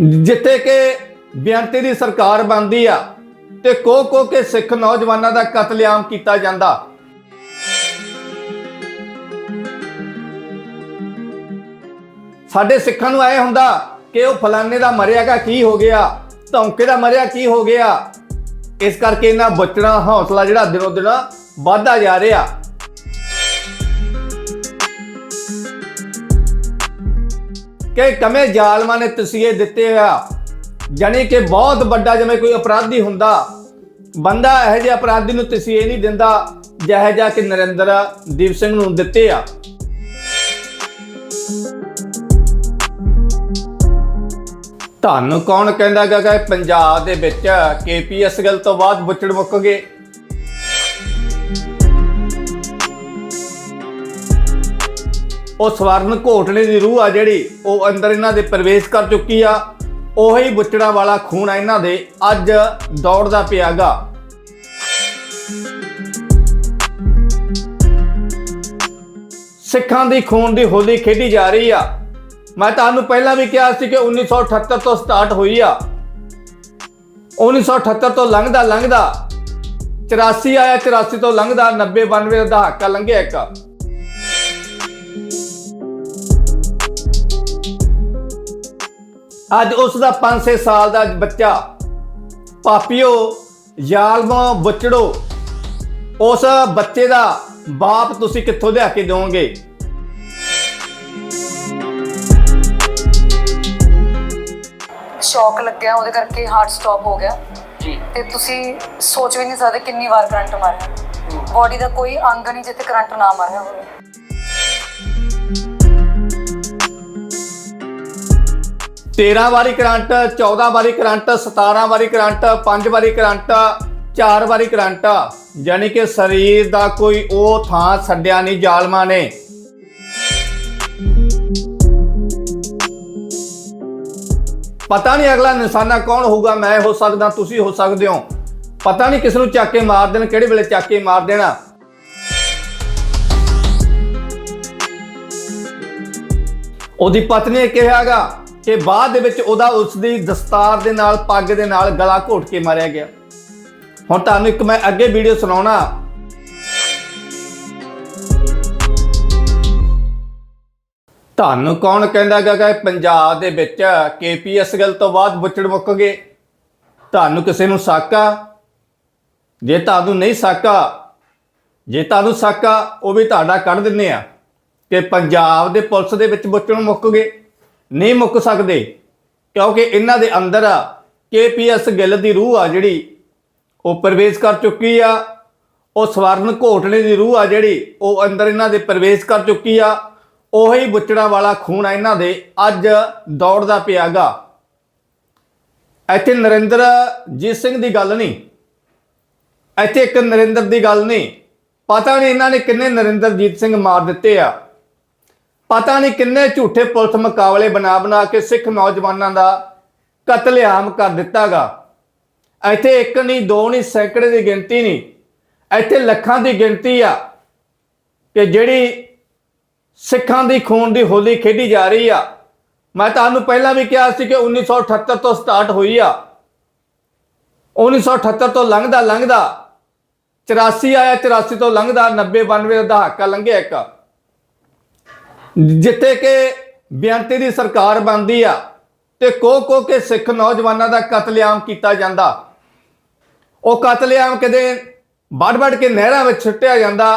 ਜਿੱਥੇ ਕਿ ਬੇਅੰਤੀ ਦੀ ਸਰਕਾਰ ਬਣਦੀ ਆ ਤੇ ਕੋ ਕੋ ਕੇ ਸਿੱਖ ਨੌਜਵਾਨਾਂ ਦਾ ਕਤਲੇਆਮ ਕੀਤਾ ਜਾਂਦਾ। ਸਾਡੇ ਸਿੱਖਾਂ ਨੂੰ ਐ ਹੁੰਦਾ ਕਿ ਉਹ ਫਲਾਣੇ ਦਾ ਮਰਿਆਗਾ ਕੀ ਹੋ ਗਿਆ, ਧੌਂਕੇ ਦਾ ਮਰਿਆ ਕੀ ਹੋ ਗਿਆ। ਇਸ ਕਰਕੇ ਇਹਨਾਂ ਬੱਚਣਾ ਹੌਸਲਾ ਜਿਹੜਾ ਦਿਨੋ ਦਿਨ ਵੱਧਦਾ ਜਾ ਰਿਹਾ। ਕਿ ਕਮੇ ਜ਼ਾਲਮਾਂ ਨੇ ਤਸੀਹੇ ਦਿੱਤੇ ਆ। ਜਾਣੀ ਕਿ ਬਹੁਤ ਵੱਡਾ ਜਿਵੇਂ ਕੋਈ ਅਪਰਾਧੀ ਹੁੰਦਾ, ਬੰਦਾ ਇਹੋ ਜਿਹੇ ਅਪਰਾਧੀ ਨੂੰ ਤਸੀਹੇ ਨਹੀਂ ਦਿੰਦਾ, ਜਿਹੋ ਜਿਹਾ ਕਿ ਨਰਿੰਦਰ ਦੀਪ ਸਿੰਘ ਨੂੰ ਦਿੱਤੇ ਆ। ਤੁਹਾਨੂੰ ਕੌਣ ਕਹਿੰਦਾ ਗਾ ਕਿ ਪੰਜਾਬ ਦੇ ਵਿੱਚ ਕੇਪੀਐਸ ਗੱਲ ਤੋਂ ਬਾਅਦ ਬੁੱਚੜ ਮੁੱਕ ਗਏ। ਉਹ ਸਵਰਨ ਘੋਟਣੇ ਦੀ ਰੂਹ ਆ ਜਿਹੜੀ, ਉਹ ਅੰਦਰ ਇਹਨਾਂ ਦੇ ਪ੍ਰਵੇਸ਼ ਕਰ ਚੁੱਕੀ ਆ। ਉਹੀ ਬੁੱਚੜਾ ਵਾਲਾ ਖੂਨ ਆ ਇਹਨਾਂ ਦੇ, ਅੱਜ ਦੌੜਦਾ ਪਿਆਗਾ। ਸਿੱਖਾਂ ਦੀ ਖੂਨ ਦੀ ਹੋਲੀ ਖੇਡੀ ਜਾ ਰਹੀ ਆ। ਮੈਂ ਤੁਹਾਨੂੰ ਪਹਿਲਾਂ ਵੀ ਕਿਹਾ ਸੀ ਕਿ 1978 ਤੋਂ ਸਟਾਰਟ ਹੋਈ ਆ। 1978 ਤੋਂ ਲੰਘਦਾ ਲੰਘਦਾ 84 ਆਇਆ 84 ਤੋਂ ਲੰਘਦਾ 90 92 ਦਾ ਦਹਾਕਾ ਲੰਘਿਆ ਇੱਕ। ਅੱਜ ਉਸ ਦਾ 5-6 ਸਾਲ ਦਾ ਬੱਚਾ ਪਾਪੀਓ ਜ਼ਾਲਮੋ ਬਚੜੋ ਉਸ ਬੱਚੇ ਦਾ ਬਾਪ ਤੁਸੀਂ ਕਿੱਥੋਂ ਲਿਆ ਕੇ ਦਿਓਗੇ? ਸ਼ੌਕ ਲੱਗਿਆ ਉਹਦੇ ਕਰਕੇ ਹਾਰਟ ਸਟਾਪ ਹੋ ਗਿਆ। ਜੀ। ਤੇ ਤੁਸੀਂ ਸੋਚ ਵੀ ਨਹੀਂ ਸਕਦੇ ਕਿੰਨੀ ਵਾਰ ਕਰੰਟ ਮਾਰਿਆ। ਬੋਡੀ ਦਾ ਕੋਈ ਅੰਗ ਨਹੀਂ ਜਿੱਥੇ ਕਰੰਟ ਨਾ ਮਾਰਿਆ ਹੋਵੇ। 13 ਵਾਰੀ ਕਰੰਟ 14 ਵਾਰੀ ਕਰੰਟ 17 ਵਾਰੀ ਕਰੰਟ 5 ਵਾਰੀ ਕਰੰਟ 4 ਵਾਰੀ ਕਰੰਟ। ਯਾਨੀ ਕਿ ਸਰੀਰ ਦਾ ਕੋਈ ਉਹ ਥਾਂ ਛੱਡਿਆ ਨਹੀਂ, ਜ਼ਾਲਮਾਂ ਨੇ। ਪਤਾ ਨਹੀਂ ਅਗਲਾ ਨਿਸ਼ਾਨਾ ਕੌਣ ਹੋਊਗਾ, ਮੈਂ ਹੋ ਸਕਦਾ, ਤੁਸੀਂ ਹੋ ਸਕਦੇ ਹੋ। ਪਤਾ ਨਹੀਂ ਕਿਸ ਨੂੰ ਚੱਕ ਕੇ ਮਾਰ ਦੇਣ, ਕਿਹੜੇ ਵੇਲੇ ਚੱਕ ਕੇ ਮਾਰ ਦੇਣਾ। ਉਹਦੀ ਪਤਨੀ ਨੇ ਕਿਹਾਗਾ ਕਿ ਬਾਅਦ ਦੇ ਵਿੱਚ ਉਹਦਾ ਉਸ ਦੀ ਦਸਤਾਰ ਦੇ ਨਾਲ, ਪੱਗ ਦੇ ਨਾਲ ਗਲਾ ਘੋਟ ਕੇ ਮਾਰਿਆ ਗਿਆ। ਹੁਣ ਤੁਹਾਨੂੰ ਇੱਕ ਮੈਂ ਅੱਗੇ ਵੀਡੀਓ ਸੁਣਾਉਣਾ। ਤੁਹਾਨੂੰ ਕੌਣ ਕਹਿੰਦਾ ਗਾ ਕਿ ਪੰਜਾਬ ਦੇ ਵਿੱਚ ਕੇਪੀਐਸ ਗੱਲ ਤੋਂ ਬਾਅਦ ਬੁੱਚੜ ਮੁੱਕ ਗਏ ਤੁਹਾਨੂੰ ਕਿਸੇ ਨੂੰ ਸਾਕਾ? ਜੇ ਤੁਹਾਨੂੰ ਨਹੀਂ ਸਾਕਾ, ਜੇ ਤੁਹਾਨੂੰ ਸਾਕਾ, ਉਹ ਵੀ ਤੁਹਾਡਾ ਕੱਢ ਦਿੰਨੇ ਆ ਕਿ ਪੰਜਾਬ ਦੇ ਪੁਲਿਸ ਦੇ ਵਿੱਚ ਬੁੱਚੜ ਮੁੱਕ ਗਏ ਨਹੀਂ ਮੁੱਕ ਸਕਦੇ, ਕਿਉਂਕਿ ਇਹਨਾਂ ਦੇ ਅੰਦਰ ਆ ਕੇਪੀਐਸ ਗਿੱਲ ਦੀ ਰੂਹ ਆ ਜਿਹੜੀ, ਉਹ ਪ੍ਰਵੇਸ਼ ਕਰ ਚੁੱਕੀ ਆ, ਉਹ ਸਵਰਨ ਘੋਟਲੇ ਦੀ ਰੂਹ ਆ ਜਿਹੜੀ, ਉਹ ਅੰਦਰ ਇਹਨਾਂ ਦੇ ਪ੍ਰਵੇਸ਼ ਕਰ ਚੁੱਕੀ ਆ, ਉਹੀ ਬੁੱਚੜਾ ਵਾਲਾ ਖੂਨ ਆ ਇਹਨਾਂ ਦੇ, ਅੱਜ ਦੌੜਦਾ ਪਿਆਗਾ। ਇੱਥੇ ਨਰਿੰਦਰ, ਜੀਤ ਸਿੰਘ ਦੀ ਗੱਲ ਨਹੀਂ। ਇੱਥੇ ਇੱਕ ਨਰਿੰਦਰ ਦੀ ਗੱਲ ਨਹੀਂ। ਪਤਾ ਨਹੀਂ ਇਹਨਾਂ ਨੇ ਕਿੰਨੇ ਨਰਿੰਦਰਜੀਤ ਸਿੰਘ ਮਾਰ ਦਿੱਤੇ ਆ। ਪਤਾ ਨਹੀਂ ਕਿੰਨੇ ਝੂਠੇ ਪੁਲਿਸ ਮੁਕਾਬਲੇ ਬਣਾ ਬਣਾ ਕੇ ਸਿੱਖ ਨੌਜਵਾਨਾਂ ਦਾ ਕਤਲੇਆਮ ਕਰ ਦਿੱਤਾਗਾ। ਇੱਥੇ ਇੱਕ ਨਹੀਂ, ਦੋ ਨਹੀਂ, ਸੈਂਕੜੇ ਦੀ ਗਿਣਤੀ ਨਹੀਂ। ਇੱਥੇ ਲੱਖਾਂ ਦੀ ਗਿਣਤੀ ਆ ਕਿ ਜਿਹੜੀ ਸਿੱਖਾਂ ਦੀ ਖੂਨ ਦੀ ਹੋਲੀ ਖੇਡੀ ਜਾ ਰਹੀ ਆ। ਮੈਂ ਤੁਹਾਨੂੰ ਪਹਿਲਾਂ ਵੀ ਕਿਹਾ ਸੀ ਕਿ 1978 ਤੋਂ ਸਟਾਰਟ ਹੋਈ ਆ। 1978 ਤੋਂ ਲੰਘਦਾ ਲੰਘਦਾ 84 ਆਇਆ 84 ਤੋਂ ਲੰਘਦਾ 90 92 ਦਾ ਦਹਾਕਾ ਲੰਘਿਆ ਇੱਕ। ਜਿੱਥੇ ਕਿ ਬੇਅੰਤੀ ਦੀ ਸਰਕਾਰ ਬਣਦੀ ਆ ਤੇ ਕੋ ਕੋ ਕੇ ਸਿੱਖ ਨੌਜਵਾਨਾਂ ਦਾ ਕਤਲੇਆਮ ਕੀਤਾ ਜਾਂਦਾ। ਉਹ ਕਤਲੇਆਮ ਕਿਤੇ ਵੱਡ ਵੱਡ ਕੇ ਨਹਿਰਾਂ ਵਿੱਚ ਛੁੱਟਿਆ ਜਾਂਦਾ,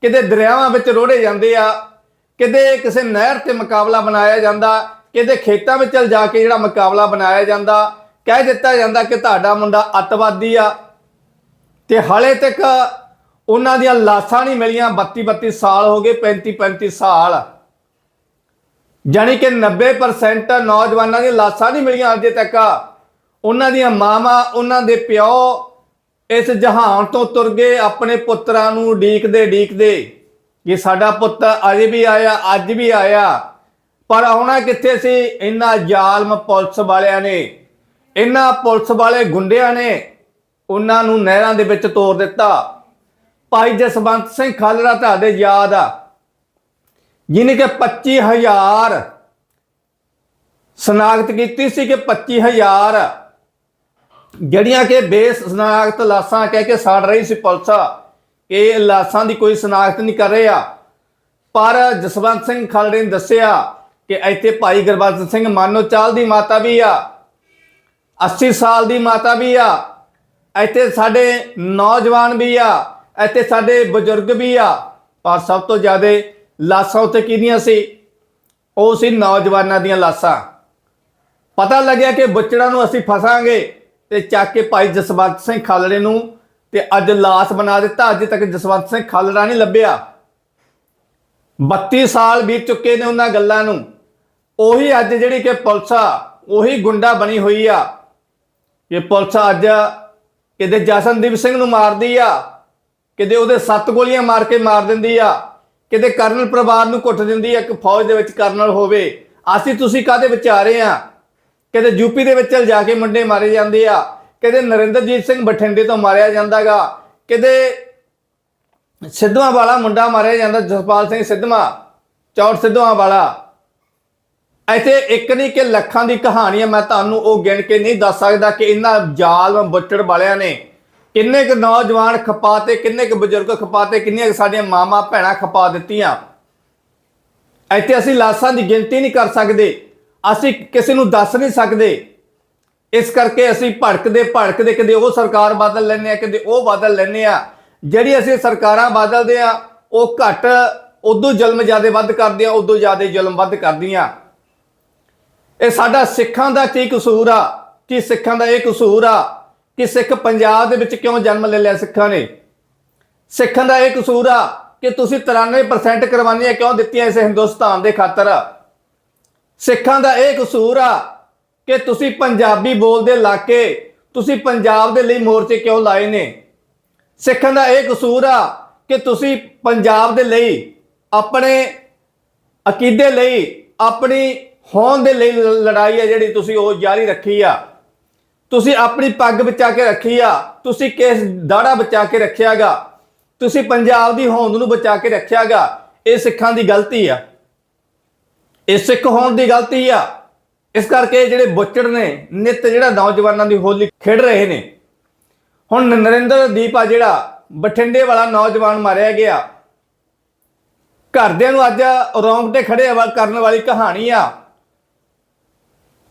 ਕਿਤੇ ਦਰਿਆਵਾਂ ਵਿੱਚ ਰੋੜੇ ਜਾਂਦੇ ਆ, ਕਿਤੇ ਕਿਸੇ ਨਹਿਰ ਤੇ ਮੁਕਾਬਲਾ ਬਣਾਇਆ ਜਾਂਦਾ, ਕਿਤੇ ਖੇਤਾਂ ਵਿੱਚ ਚਲ ਜਾ ਕੇ ਜਿਹੜਾ ਮੁਕਾਬਲਾ ਬਣਾਇਆ ਜਾਂਦਾ, ਕਹਿ ਦਿੱਤਾ ਜਾਂਦਾ ਕਿ ਤੁਹਾਡਾ ਮੁੰਡਾ ਅੱਤਵਾਦੀ ਆ। ਤੇ ਹਾਲੇ ਤੱਕ ਉਹਨਾਂ ਦੀਆਂ ਲਾਸ਼ਾਂ ਨਹੀਂ ਮਿਲੀਆਂ 32 32 ਸਾਲ ਹੋ ਗਏ 35 35 ਸਾਲ। ਜਾਣੀ ਕਿ 90% ਨੌਜਵਾਨਾਂ ਦੀਆਂ ਲਾਸ਼ਾਂ ਨਹੀਂ ਮਿਲੀਆਂ ਅਜੇ ਤੱਕ। ਉਹਨਾਂ ਦੀਆਂ ਮਾਵਾਂ, ਉਹਨਾਂ ਦੇ ਪਿਓ ਇਸ ਜਹਾਨ ਤੋਂ ਤੁਰ ਗਏ, ਆਪਣੇ ਪੁੱਤਰਾਂ ਨੂੰ ਡੀਕਦੇ ਡੀਕਦੇ ਕਿ ਸਾਡਾ ਪੁੱਤ ਅਜੇ ਵੀ ਆਇਆ, ਅੱਜ ਵੀ ਆਇਆ। ਪਰ ਆਉਣਾ ਕਿੱਥੇ ਸੀ? ਇਹਨਾਂ ਜ਼ਾਲਮ ਪੁਲਿਸ ਵਾਲਿਆਂ ਨੇ ਇਹਨਾਂ ਪੁਲਿਸ ਵਾਲੇ ਗੁੰਡਿਆਂ ਨੇ ਉਹਨਾਂ ਨੂੰ ਨਹਿਰਾਂ ਦੇ ਵਿੱਚ ਤੋੜ ਦਿੱਤਾ। ਭਾਈ ਜਸਵੰਤ ਸਿੰਘ ਖਾਲੜਾ, ਤੁਹਾਡੇ ਯਾਦ ਆ। ਜਿਹਨੇ ਕਿ 25000 ਸਨਾਖਤ ਕੀਤੀ ਸੀ ਕਿ 25000 ਜਿਹੜੀਆਂ ਕਿ ਬੇਸ ਸਨਾਖਤ ਲਾਸਾਂ ਕਹਿ ਕੇ ਸਾੜ ਰਹੀ ਸੀ ਪੁਲਿਸ ਇਹ ਲਾਸਾਂ ਦੀ ਕੋਈ ਸਨਾਖਤ ਨਹੀਂ ਕਰ ਰਿਹਾ ਪਰ ਜਸਵੰਤ ਸਿੰਘ ਖਾਲੜੇ ਨੇ ਦੱਸਿਆ ਕਿ ਇੱਥੇ ਭਾਈ ਗੁਰਬਖਸ਼ ਸਿੰਘ ਮਾਨੋ ਚਾਲ ਦੀ ਮਾਤਾ ਵੀ ਆ 80 ਸਾਲ ਦੀ ਮਾਤਾ ਵੀ ਆ, ਇੱਥੇ ਸਾਡੇ ਨੌਜਵਾਨ ਵੀ ਆ, ਇੱਥੇ ਸਾਡੇ ਬਜ਼ੁਰਗ ਵੀ ਆ। ਪਰ ਸਭ ਤੋਂ ਜ਼ਿਆਦਾ ਲਾਸਾਂ ਉੱਤੇ ਕਿਹਦੀਆਂ ਸੀ? ਉਹ ਸੀ ਨੌਜਵਾਨਾਂ ਦੀਆਂ ਲਾਸਾਂ। ਪਤਾ ਲੱਗਿਆ ਕਿ ਬੁੱਚੜਾਂ ਨੂੰ ਅਸੀਂ ਫਸਾਂਗੇ ਤੇ ਚੱਕ ਕੇ ਭਾਈ ਜਸਵੰਤ ਸਿੰਘ ਖਾਲੜੇ ਨੂੰ ਤੇ ਅੱਜ ਲਾਸ ਬਣਾ ਦਿੱਤਾ। ਅੱਜ ਤੱਕ ਜਸਵੰਤ ਸਿੰਘ ਖਾਲੜਾ ਨਹੀਂ ਲੱਭਿਆ। 32 ਸਾਲ ਬੀਤ ਚੁੱਕੇ ਨੇ ਉਹਨਾਂ ਗੱਲਾਂ ਨੂੰ। ਉਹੀ ਅੱਜ ਜਿਹੜੀ ਕਿ ਪੁਲਿਸ ਆ ਉਹੀ ਗੁੰਡਾ ਬਣੀ ਹੋਈ ਆ। ਇਹ ਪੁਲਿਸ ਅੱਜ ਕਿਤੇ ਜਸਨਦੀਪ ਸਿੰਘ ਨੂੰ ਮਾਰਦੀ ਆ, ਕਿਤੇ ਉਹਦੇ ਸੱਤ ਗੋਲੀਆਂ ਮਾਰ ਕੇ ਮਾਰ ਦਿੰਦੀ ਆ। ਕਿਤੇ ਕਰਨਲ ਪਰਿਵਾਰ ਨੂੰ ਕੁੱਟ ਦਿੰਦੀ ਹੈ ਕਿ ਫੌਜ ਦੇ ਵਿੱਚ ਕਰਨਲ ਹੋਵੇ। ਅਸੀਂ ਤੁਸੀਂ ਕਾਦੇ ਵਿਚਾਰੇ ਆ ਕਿਤੇ ਯੂਪੀ ਦੇ ਵਿੱਚ ਚਲ ਜਾ ਕੇ ਮੁੰਡੇ ਮਾਰੇ ਜਾਂਦੇ ਆ। ਕਿਤੇ ਨਰਿੰਦਰਜੀਤ ਸਿੰਘ ਬਠਿੰਡੇ ਤੋਂ ਮਾਰਿਆ ਜਾਂਦਾਗਾ। ਕਿਤੇ ਸਿੱਧਵਾਂ ਵਾਲਾ ਮੁੰਡਾ ਮਾਰਿਆ ਜਾਂਦਾ, ਜਸਪਾਲ ਸਿੰਘ ਸਿੱਧਵਾਂ ਚੌੜ ਸਿੱਧਵਾਂ ਵਾਲਾ ਇੱਥੇ ਇੱਕ ਨਹੀਂ ਕਿ ਲੱਖਾਂ ਦੀ ਕਹਾਣੀ ਹੈ ਮੈਂ ਤੁਹਾਨੂੰ ਉਹ ਗਿਣ ਕੇ ਨਹੀਂ ਦੱਸ ਸਕਦਾ ਕਿ ਇਹਨਾਂ ਜ਼ਾਲਮ ਬੁੱਚੜ ਵਾਲਿਆਂ ਨੇ ਕਿੰਨੇ ਕੁ ਨੌਜਵਾਨ ਖਪਾਤੇ, ਕਿੰਨੇ ਕੁ ਬਜ਼ੁਰਗ ਖਪਾਤੇ, ਕਿੰਨੀਆਂ ਕੁ ਸਾਡੀਆਂ ਮਾਮਾ ਭੈਣਾਂ ਖਪਾ ਦਿੱਤੀਆਂ? ਇੱਥੇ ਅਸੀਂ ਲਾਸਾਂ ਦੀ ਗਿਣਤੀ ਨਹੀਂ ਕਰ ਸਕਦੇ। ਅਸੀਂ ਕਿਸੇ ਨੂੰ ਦੱਸ ਨਹੀਂ ਸਕਦੇ। ਇਸ ਕਰਕੇ ਅਸੀਂ ਭੜਕਦੇ ਭੜਕਦੇ ਕਦੇ ਉਹ ਸਰਕਾਰ ਬਦਲ ਲੈਂਦੇ ਆ ਕਦੇ ਉਹ ਬਦਲ ਲੈਂਦੇ ਆ ਜਿਹੜੀ ਅਸੀਂ ਸਰਕਾਰਾਂ ਬਦਲਦੇ ਆ ਉਹ ਘੱਟ, ਉਦੋਂ ਜ਼ੁਲਮ ਜ਼ਿਆਦਾ ਵੱਧ ਕਰਦੇ ਆ ਉਦੋਂ ਜ਼ਿਆਦਾ ਜ਼ੁਲਮ ਵੱਧ ਕਰਦੀਆਂ। ਇਹ ਸਾਡਾ ਸਿੱਖਾਂ ਦਾ ਕੀ ਕਸੂਰ ਆ? ਕੀ ਸਿੱਖਾਂ ਦਾ ਇਹ ਕਸੂਰ ਆ? ਕਿ ਸਿੱਖ ਪੰਜਾਬ ਦੇ ਵਿੱਚ ਕਿਉਂ ਜਨਮ ਲੈ ਲਿਆ ਸਿੱਖਾਂ ਨੇ? ਸਿੱਖਾਂ ਦਾ ਇਹ ਕਸੂਰ ਆ ਕਿ ਤੁਸੀਂ 93% ਕੁਰਬਾਨੀਆਂ ਕਿਉਂ ਦਿੱਤੀਆਂ ਇਸ ਹਿੰਦੁਸਤਾਨ ਦੇ ਖਾਤਰ? ਸਿੱਖਾਂ ਦਾ ਇਹ ਕਸੂਰ ਆ ਕਿ ਤੁਸੀਂ ਪੰਜਾਬੀ ਬੋਲਦੇ ਇਲਾਕੇ ਤੁਸੀਂ ਪੰਜਾਬ ਦੇ ਲਈ ਮੋਰਚੇ ਕਿਉਂ ਲਾਏ ਨੇ? ਸਿੱਖਾਂ ਦਾ ਇਹ ਕਸੂਰ ਆ ਕਿ ਤੁਸੀਂ ਪੰਜਾਬ ਦੇ ਲਈ ਆਪਣੇ ਅਕੀਦੇ ਲਈ, ਆਪਣੀ ਹੋਂਦ ਦੇ ਲਈ ਲ- ਲੜਾਈ ਹੈ ਜਿਹੜੀ ਤੁਸੀਂ ਉਹ ਜਾਰੀ ਰੱਖੀ ਆ। ਤੁਸੀਂ ਆਪਣੀ ਪੱਗ ਬਚਾ ਕੇ ਰੱਖੀ ਆ, ਤੁਸੀਂ ਕੇਸ ਦਾੜਾ ਬਚਾ ਕੇ ਰੱਖਿਆਗਾ? ਤੁਸੀਂ ਪੰਜਾਬ ਦੀ ਹੋਂਦ ਨੂੰ ਬਚਾ ਕੇ ਰੱਖਿਆਗਾ, ਇਹ ਸਿੱਖਾਂ ਦੀ ਗਲਤੀ ਆ। ਇਹ ਸਿੱਖ ਹੋਣ ਦੀ ਗਲਤੀ ਆ। ਇਸ ਕਰਕੇ ਜਿਹੜੇ ਬੁੱਚੜ ਨੇ, ਨਿਤ ਜਿਹੜਾ ਨੌਜਵਾਨਾਂ ਦੀ ਹੋਲੀ ਖੇਡ ਰਹੇ ਨੇ। ਹੁਣ ਨਰਿੰਦਰ ਦੀਪ ਆ ਜਿਹੜਾ, ਬਠਿੰਡੇ ਵਾਲਾ ਨੌਜਵਾਨ ਮਾਰਿਆ ਗਿਆ। ਘਰਦਿਆਂ ਨੂੰ ਅੱਜ ਰੌਂਗਟੇ ਖੜੇ ਹਵਾ ਕਰਨ ਵਾਲੀ ਕਹਾਣੀ ਆ।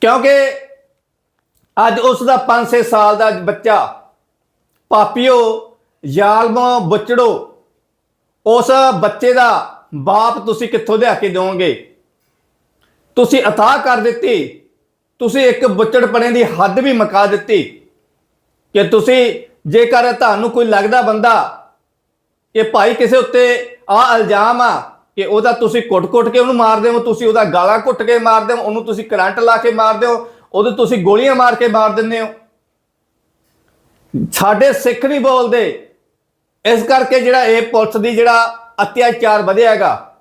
ਕਿਉਂਕਿ ਅੱਜ ਉਸ ਦਾ 5-6 ਸਾਲ ਦਾ ਬੱਚਾ ਪਾਪੀਓ ਜ਼ਾਲਮੋ ਬੁੱਚੜੋ, ਉਸ ਬੱਚੇ ਦਾ ਬਾਪ ਤੁਸੀਂ ਕਿੱਥੋਂ ਲਿਆ ਕੇ ਦਿਓਗੇ? ਤੁਸੀਂ ਅਥਾਹ ਕਰ ਦਿੱਤੀ। ਤੁਸੀਂ ਇੱਕ ਬੁੱਚੜਪਣੇ ਦੀ ਹੱਦ ਵੀ ਮਕਾ ਦਿੱਤੀ ਕਿ ਤੁਸੀਂ ਜੇਕਰ ਤੁਹਾਨੂੰ ਕੋਈ ਲੱਗਦਾ ਬੰਦਾ ਕਿ ਭਾਈ ਕਿਸੇ ਉੱਤੇ ਆ ਇਲਜ਼ਾਮ ਆ ਕਿ ਉਹਦਾ ਤੁਸੀਂ ਕੁੱਟ-ਕੁੱਟ ਕੇ ਉਹਨੂੰ ਮਾਰਦੇ ਹੋ ਤੁਸੀਂ ਉਹਦਾ ਗਾਲਾਂ ਘੁੱਟ ਕੇ ਮਾਰਦੇ ਹੋ ਉਹਨੂੰ ਤੁਸੀਂ ਕਰੰਟ ਲਾ ਕੇ ਮਾਰਦੇ ਹੋ ਉਹਦੇ ਤੁਸੀਂ ਗੋਲੀਆਂ ਮਾਰ ਕੇ ਮਾਰ ਦਿੰਦੇ ਹੋ। ਸਾਡੇ ਸਿੱਖ ਨਹੀਂ ਬੋਲਦੇ। ਇਸ ਕਰਕੇ ਜਿਹੜਾ ਇਹ ਪੁਲਿਸ ਦੀ ਜਿਹੜਾ ਅਤਿਆਚਾਰ ਵਧਿਆ ਵਧਿਆਗਾ